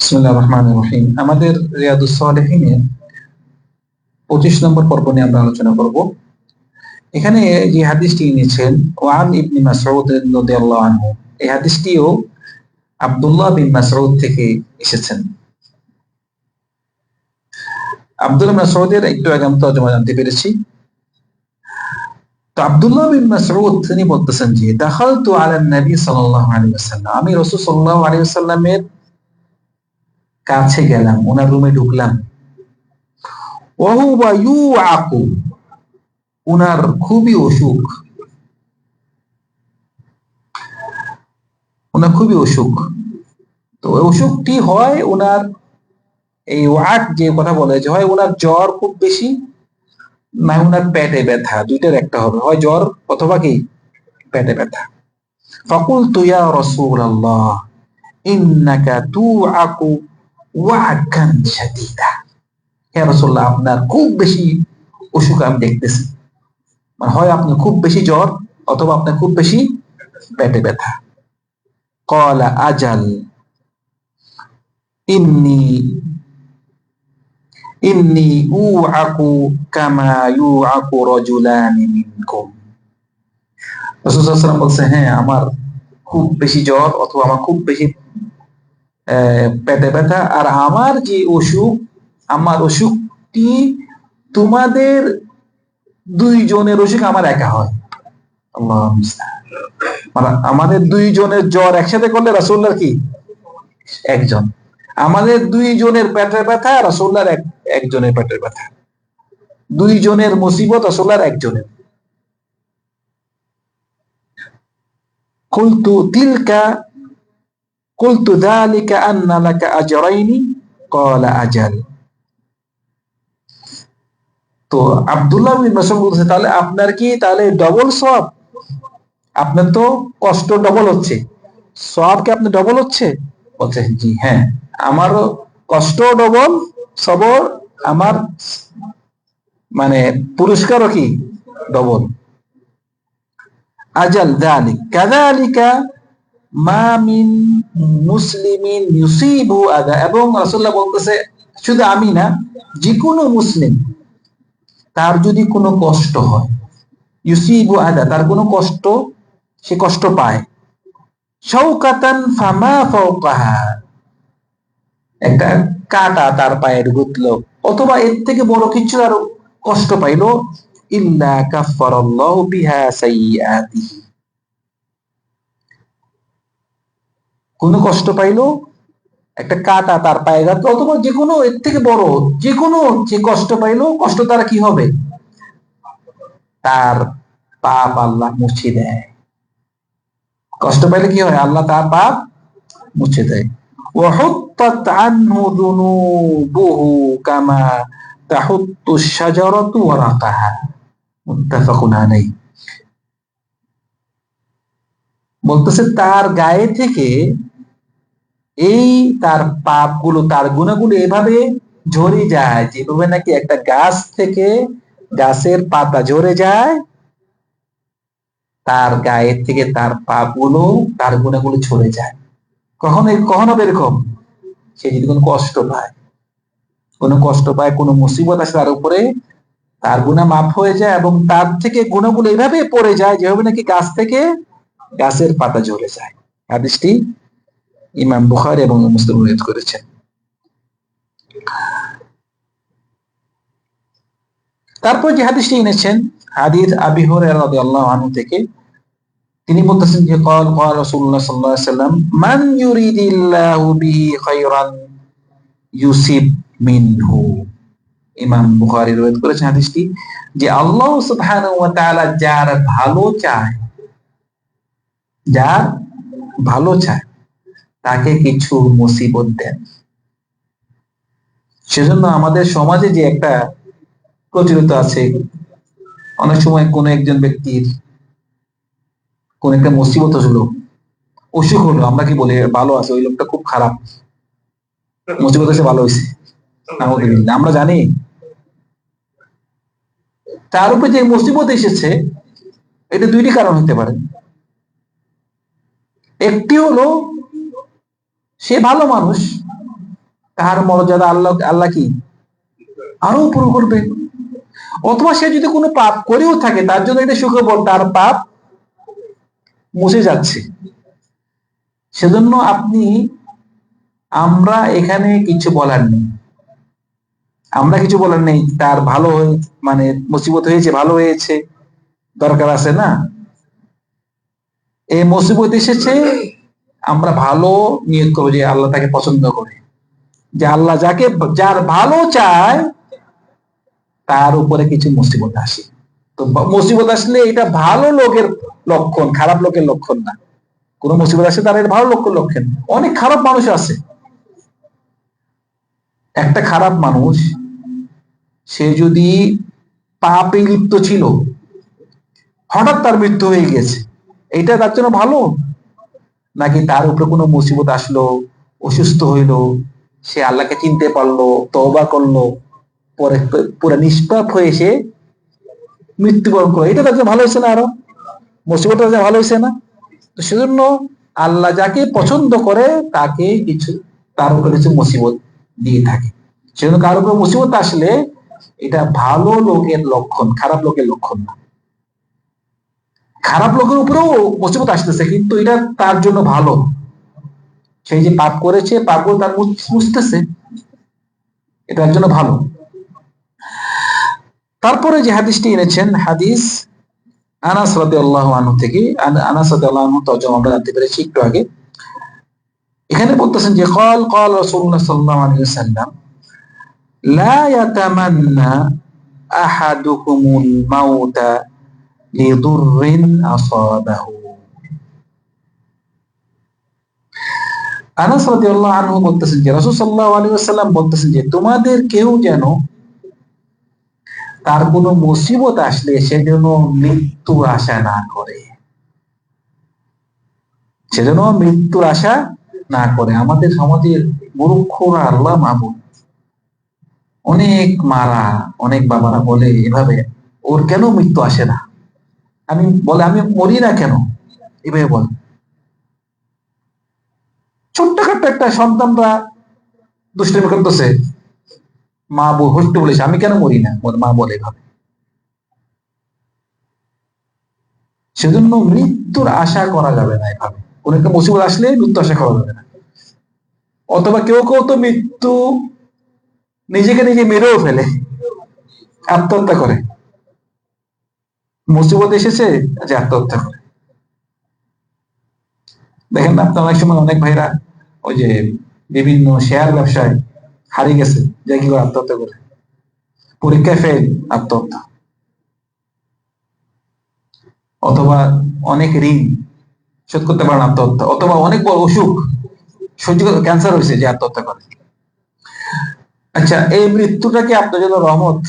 বিসমিল্লাহ রহমান রহিম। আমাদের পঁচিশ নম্বর পর্ব নিয়ে আমরা আলোচনা করব। এখানে যে হাদিসটি এনেছেন, ওয়ান ইবনি আনহু, এই হাদিসটিও আব্দুল্লাহ বিন থেকে এসেছেন। আব্দুল্লাহ মাসউদের একটু আগে আমি তর্জমা জানতে পেরেছি। তো আব্দুল্লাহ বিন তিনি বলতেছেন যে, দাখালতু আলা নবী সাল্লাল্লাহু আলাইহি ওয়াসাল্লাম। আমি রাসূল সাল্লাল্লাহু আলাইহি ওয়াসাল্লামের কাছে গেলাম, ওনার রুমে ঢুকলাম। উনার খুবই অসুখ। ওনার খুবই অসুখ। তো অসুখটি হয় ওনার এই ওয়াক যে কথা বলে যে হয় ওনার জ্বর খুব বেশি, না ওনার পেটে ব্যথা, দুইটার একটা হবে। হয় জ্বর অথবা কি? পেটে ব্যথা। ফকুল তুয়া রসুল আল্লাহ ইন্নাকা তু আকু। ওয়াকান শাদীদা হে রাসূলুল্লাহ আপনার খুব বেশি অসুখ আমি দেখতেছি মানে হয় আপনার খুব বেশি জ্বর অথবা আপনার খুব বেশি পেটে ব্যথা কলা আজাল ইন্নি ইন্নি উআকু কামা ইউআকু রাজুলানি মিনকুম রাসূল সাল্লাল্লাহু আলাইহি ওয়াসাল্লাম বলছে হ্যাঁ আমার খুব বেশি জ্বর অথবা আমার খুব বেশি পেটে ব্যথা। আর আমার যে অসুখ, আমার অসুখটি তোমাদের দুইজনের অসুখ আমার একা হয়। মানে আমাদের দুইজনের জ্বর একসাথে করলে রাসুল্লার কি? একজন। আমাদের দুইজনের পেটের ব্যথা রাসুল্লার এক একজনের পেটের ব্যথা। দুইজনের মুসিবত রাসুল্লার একজনের। কুলতু তিলকা কুলতু দালিকা আন্না লাকা আজরাইনি কলা আজাল। তো আবদুল্লাহ বিন মাসুদ বলছে, তাহলে আপনার কি তাহলে ডবল সব আপনার তো কষ্ট ডবল হচ্ছে। সব কি আপনি ডবল হচ্ছে? বলছে, জি হ্যাঁ। আমার কষ্ট ডবল সবর, আমার মানে পুরস্কার কি? ডবল আজাল দালিক। কাদালিকা মামিন মুসলিমিন ইউসিবু আদা। এবং রাসূলুল্লাহ বলতেছে, শুধু আমি না যে কোনো মুসলিম, তার যদি কোনো কষ্ট হয় ইউসিবু আদা, তার কোনো কষ্ট, সে কষ্ট পায়। শৌকাতান ফামা ফাওকাহা। একটা কাটা তার পায়ের গুতলো, অথবা এর থেকে বড় কিছু আর কষ্ট পাইলো, ইল্লা কাফফারাল্লাহু বিহা সাইয়্যাতিহি। কোনো কষ্ট পাইলো একটা কাটা তার পায়ে গাত অথবা যে কোনো এর থেকে বড় যে কোনো যে কষ্ট পাইলো কষ্ট তারা কি হবে তার পাপ আল্লাহ মুছে দেয় কষ্ট পাইলে কি হয় আল্লাহ তার পাপ মুছে দেয় وحطت عنه ذنوبه كما تحط الشجرة ورقها متفق عليه বলতেছে তার গায়ে থেকে এই তার পাপগুলো, তার গুণাগুলো এভাবে ঝরে যায়, যেভাবে নাকি একটা গাছ থেকে গাছের পাতা ঝরে যায়, তার গায়ের থেকে তার পাপগুলো, তার গুণাগুলো ঝরে যায়। কখনো কখনো এরকম সে যদি কোনো কষ্ট পায়, কোনো কষ্ট পায়, কোনো মুসিবত আছে তার উপরে, তার গুণা মাফ হয়ে যায় এবং তার থেকে গুণাগুলো এভাবে পড়ে যায়, যেভাবে নাকি গাছ থেকে গাছের পাতা ঝরে যায়। হাদিসটি ইমাম বুখার এবং মুসলিম উল্লেখ করেছেন। তারপর যে হাদিসটি এনেছেন, হাদিস আবিহর আল্লাহ আনু থেকে, তিনি বলতেছেন যে, কল কল রসুল্লাহ সাল্লাহ সাল্লাম মান বিহি মিনহু। ইমাম করেছেন হাদিসটি, যে আল্লাহ সুবহানাহু ওয়া তাআলা যার ভালো চায় যার ভালো চায়, তাকে কিছু মুসিবত দেন। সেজন্য আমাদের সমাজে যে একটা প্রচলিত আছে, অনেক সময় কোন একজন ব্যক্তির কোন একটা মুসিবত হলো, অসুখ হলো, আমরা কি বলি, ভালো আছে, ওই লোকটা খুব খারাপ, মুসিবত এসে ভালো হয়েছে আমরা জানি। তার উপরে যে মুসিবত এসেছে, এটা দুইটি কারণ হতে পারে। একটি হলো সে ভালো মানুষ তার মর্যাদা আল্লাহ আল্লাহ কি? আরও উপর করবে। অথবা সে যদি কোনো পাপ করেও থাকে, তার জন্য এটা সুখবর তার পাপ মুছে যাচ্ছে। সেজন্য আপনি, আমরা এখানে কিছু বলার নেই। আমরা কিছু বলার নেই। তার ভালো মানে মুসিবত হয়েছে, ভালো হয়েছে, দরকার আছে না? এই মুসিবত এসেছে, আমরা ভালো নিয়োগ করব যে আল্লাহ তাকে পছন্দ করে। যে আল্লাহ যাকে, যার ভালো চায়, তার উপরে কিছু মুসিবত আসে। তো মুসিবত আসলে এটা ভালো লোকের লক্ষণ, খারাপ লোকের লক্ষণ না। কোন মুসিবত আসে তার এটা ভালো লোকের লক্ষণ। অনেক খারাপ মানুষ আছে। একটা খারাপ মানুষ, সে যদি পাপে লিপ্ত ছিল, হঠাৎ তার মৃত্যু হয়ে গেছে এটা তার জন্য ভালো? নাকি তার উপরে কোনো মুসিবত আসলো, অসুস্থ হইল, সে আল্লাহকে চিনতে পারল, তওবা করল, পরে পুরো নিষ্পাপ হয়ে সে মৃত্যুবরণ করল? এটা তার জন্য ভালো হয়েছে না আরও? মুসিবত ভালো হয়েছে না? তো সেজন্য আল্লাহ যাকে পছন্দ করে, তাকে কিছু, তার উপরে কিছু মুসিবত দিয়ে থাকে। সেজন্য কারোর উপরে মুসিবত আসলে এটা ভালো লোকের লক্ষণ, খারাপ লোকের লক্ষণ না। খারাপ লোকের উপরেও মুসিবত আসতেছে, কিন্তু এটা তার জন্য ভালো। সেই যে পাপ করেছে পাপ তার বুঝতেছে এটা জন্য ভালো। তারপরে যে হাদিসটি এনেছেন, হাদিস আনাস আল্লাহ আনু থেকে আনাস আল্লাহ আনু তর্জম আমরা জানতে পেরেছি একটু আগে। এখানে বলতেছেন যে, কল কল রসুল্লাহ সাল্লাম আলী সাল্লাম লা ইয়াতামান্না আহাদুকুমুল মাউতা লিদুররিন আসাবাহু আনাস রাদিয়াল্লাহু আনহু বলতেছেন যে, রাসূল সাল্লাল্লাহু আলাইহি ওয়াসাল্লাম বলতেছেন যে, তোমাদের কেউ যেন তার কোনো মুসিবত আসলে সে যেন মৃত্যুর আশা না করে। সেজন্য মৃত্যুর আশা না করে। আমাদের সমাজের মুরুক্ষরা আল্লাহ মাহবুদ অনেক মারা, অনেক বাবারা বলে এভাবে, ওর কেন মৃত্যু আসে না? আমি বলে, আমি মরি না কেন? এভাবে বলে। ছোট্টখাট্ট একটা সন্তানরা দুষ্টামি করতেছে। মা বউ হইতে বলেছে আমি কেন মরি না? মা বলে এভাবে। সেজন্য মৃত্যুর আশা করা যাবে না এভাবে। কোন একটা মুসিবত আসলে মৃত্যু আশা করা যাবে না। অথবা কেউ কেউ তো মৃত্যু নিজেকে নিজে মেরেও ফেলে, আত্মহত্যা করে। মুসিবত এসেছে? যে আত্মহত্যা করে। দেখেন না, আপনার অনেক সময় অনেক ভাইরা ওই যে বিভিন্ন শেয়ার ব্যবসায় হারিয়ে গেছে, যে কি করে আত্মহত্যা করে? পরীক্ষায় ফেল আত্মহত্যা। অথবা অনেক ঋণ, শোধ করতে পারেন আত্মহত্যা। অথবা অনেক বড় অসুখ, সহ্য ক্যান্সার হয়েছে, যে আত্মহত্যা করে। আচ্ছা এই মৃত্যুটা কি আপনার জন্য রহমত?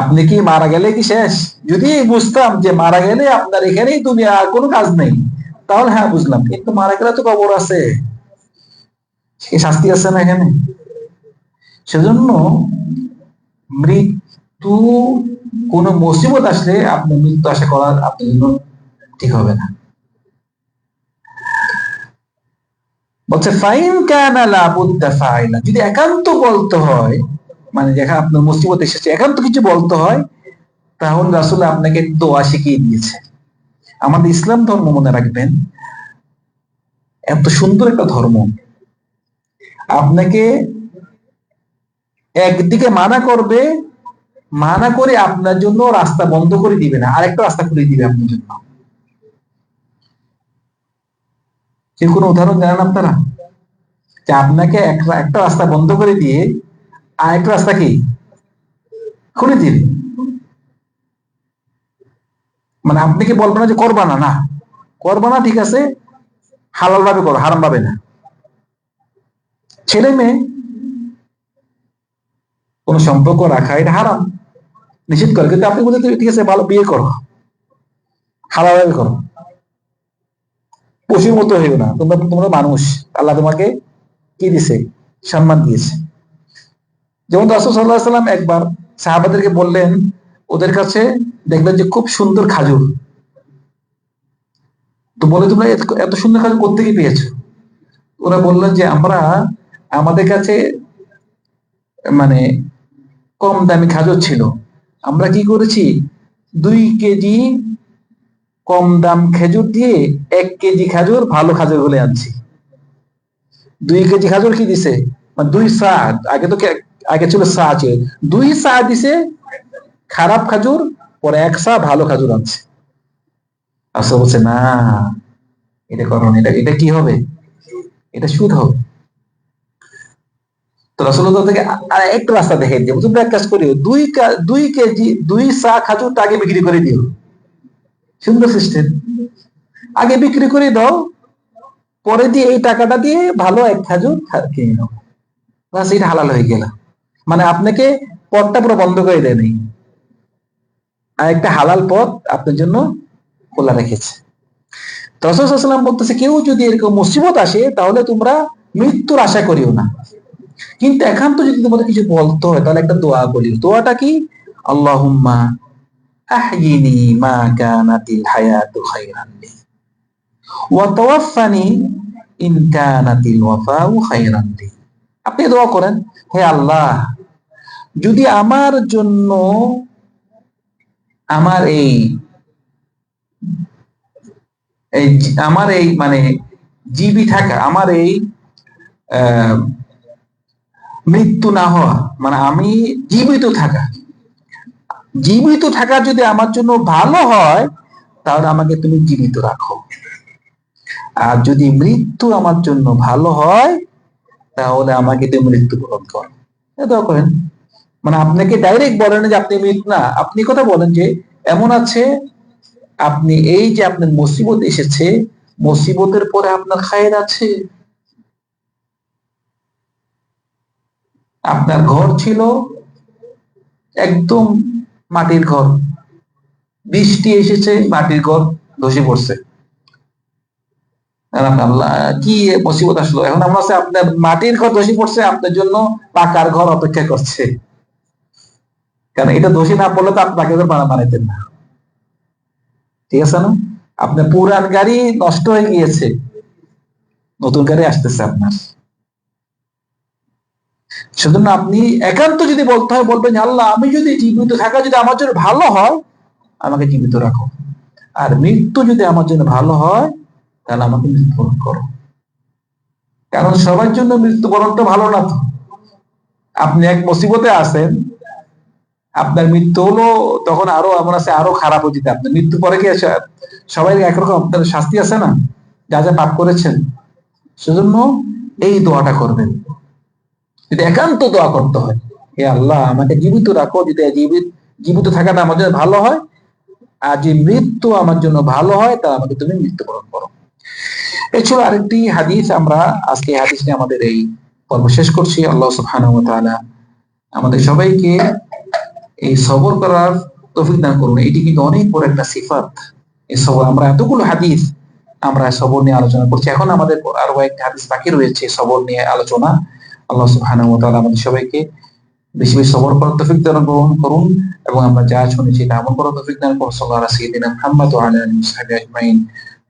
আপনি কি মারা গেলে কি শেষ? যদি বুঝতাম যে মারা গেলে আপনার এখানেই তুমি আর কোনো কাজ নেই। তাহলে হ্যাঁ বুঝলাম। কিন্তু মারা গেলে তো কবর আছে। শাস্তি আছে না এখানে? সেজন্য মৃত্যু, কোন মুসিবত আসলে আপনি মৃত্যু আশা করার আপনার জন্য ঠিক হবে না। বলছে, ফাইন কানা লাবুদ্দা ফাইলা। যদি একান্ত বলতে হয় মানে যেখানে আপনার মুসিবত এসেছে একান্ত কিছু বলতে হয়। তাহলে রাসূল আপনাকে দোয়া শিখিয়ে দিয়েছে। আমাদের ইসলাম ধর্ম মনে রাখবেন, এত সুন্দর একটা ধর্ম। আপনাকে একদিকে মানা করবে, মানা করে আপনার জন্য রাস্তা বন্ধ করে দিবে না, আরেকটা রাস্তা খুলে দিবে আপনার জন্য। এর কোনো উদাহরণ জানেন আপনারা? যে আপনাকে একটা রাস্তা বন্ধ করে দিয়ে আরেকটা রাস্তা কি? খুলে দিবে মানে আপনি কি বলবেন যে করবা না। না করবা না ঠিক আছে হালাল ভাবে করো হারাম ভাবে না। ছেলে মেয়ে, কোন সম্পর্ক রাখা, এটা হারাম। নিষেধ করে। কিন্তু আপনি বলতে ঠিক আছে, ভালো বিয়ে করো। হালাল ভাবে করো। পশুর মতো হইও না। তোমরা তোমরা মানুষ। আল্লাহ তোমাকে কি দিছে? সম্মান দিয়েছে। যেমন রাসূল আলাইহি সাল্লাম একবার সাহাবাদেরকে বললেন, ওদের কাছে দেখবেন যে খুব সুন্দর খাজুর। তো বলে, তোমরা এত- সুন্দর খাজুর কোথেকে পেয়েছ? ওরা বললেন যে, আমরা আমাদের কাছে মানে কম দামি খাজর ছিল। আমরা কি করেছি? দুই কেজি কম দাম খেজুর দিয়ে এক কেজি খাজুর ভালো খাজুর বলে আনছি। দুই কেজি খাজুর কি দিছে? মানে দুই সা আগে তো আগে ছিল সা আছে। দুই সা দিছে, খারাপ খাজুর, পরে এক সা ভালো খাজুর আনছে। আসলে বলছে, না, এটা করো এটা এটা কি হবে? এটা সুদ হবে। তো রসুল্লাহ থেকে একটা রাস্তা দেখে দিয়ে তোমরা এক কাজ করিও। দুই দুই কেজি, দুই সা খাজুরটা আগে বিক্রি করে দিও। সুন্দর সিস্টেম। আগে বিক্রি করে দাও, পরে দিয়ে এই টাকাটা দিয়ে ভালো এক খাজুর কিনে নাও। বাস এটা হালাল হয়ে গেল। মানে আপনাকে পথটা পুরো বন্ধ করে দেয় নেই। আর একটা হালাল পথ আপনার জন্য খোলা রেখেছে। রসুলাম বলতেছে, কেউ যদি এরকম মুসিবত আসে, তাহলে তোমরা মৃত্যুর আশা করিও না। কিন্তু একান্ত যদি তোমাদের কিছু বলতে হয়, তাহলে একটা দোয়া বলি দোয়াটা কি? আল্লাহুম্মা আহয়িনি মা কানাতিল হায়াতু খায়রান লি, ওয়া তাওয়াফফানি ইন কানাতিল ওয়াফাউ খায়রান লি। আপনি দোয়া করেন, হে আল্লাহ, যদি আমার জন্য আমার এই আমার এই মানে জীবী থাকা, আমার এই মৃত্যু না হওয়া মানে আমি জীবিত থাকা জীবিত থাকা যদি আমার জন্য ভালো হয়, তাহলে আমাকে তুমি জীবিত রাখো। আর যদি মৃত্যু আমার জন্য ভালো হয় তাহলে আমাকে তুমি মৃত্যু পূরণ করো করেন মানে আপনাকে ডাইরেক্ট বলেন যে আপনি মৃত্যু না, আপনি কথা বলেন যে এমন আছে, আপনি এই যে আপনার মুসিবত এসেছে, মুসিবতের পরে আপনার খায়ের আছে। আপনার ঘর ছিল একদম মাটির ঘর। বৃষ্টি এসেছে, মাটির ঘর ধসে পড়ছে। কি মুসিবত আসলো? এখন আমরা আপনার মাটির ঘর ধসে পড়ছে, আপনার জন্য পাকার ঘর অপেক্ষা করছে। কারণ এটা ধসে না পড়লে তো আপনি পাকা ঘর বানাইতেন না। ঠিক আছে না? আপনার পুরান গাড়ি নষ্ট হয়ে গিয়েছে। নতুন গাড়ি আসতেছে আপনার। সেজন্য আপনি একান্ত যদি বলতে হয়, বলবেন আল্লাহ, আমি যদি জীবিত থাকা যদি আমার জন্য ভালো হয়, আমাকে জীবিত রাখো। আর মৃত্যু যদি আমার জন্য ভালো হয় তাহলে আমাকে মৃত্যুবরণ করো। কারণ সবার জন্য মৃত্যুবরণটা ভালো না তো। আপনি এক মুসিবতে আছেন, আপনার মৃত্যু হলো, তখন আরও এমন আছে, আরও খারাপ যেতে আপনার মৃত্যু পরে কি সবাই একরকম আপনার শাস্তি আছে না? যা যা পাপ করেছেন, সেজন্য এই দোয়াটা করবেন। যদি একান্ত দোয়া করতে হয়, হে আল্লাহ, আমাকে জীবিত রাখো, যদি জীবিত জীবিত থাকাটা আমার জন্য ভালো হয়, আর যে মৃত্যু আমার জন্য ভালো হয়, তা আমাকে তুমি মৃত্যুবরণ করো। এছাড়া আরেকটি হাদিস আমরা আজকে হাদিস নিয়ে আমাদের এই পর্ব শেষ করছি। আল্লাহ আমাদের সবাইকে এই সবর করার দান করুন। এটি কিন্তু অনেক বড় একটা সিফাত, এই সবর। আমরা এতগুলো হাদিস আমরা সবর নিয়ে আলোচনা করছি। এখন আমাদের আরও একটা হাদিস বাকি রয়েছে সবর নিয়ে আলোচনা। আল্লাহ আমাদের সবাইকে বেশি বেশি সবর করার তৌফিক দান গ্রহণ করুন এবং আমরা যা শুনেছি তা আমল করার তৌফিক দান করুন। আজমাইন।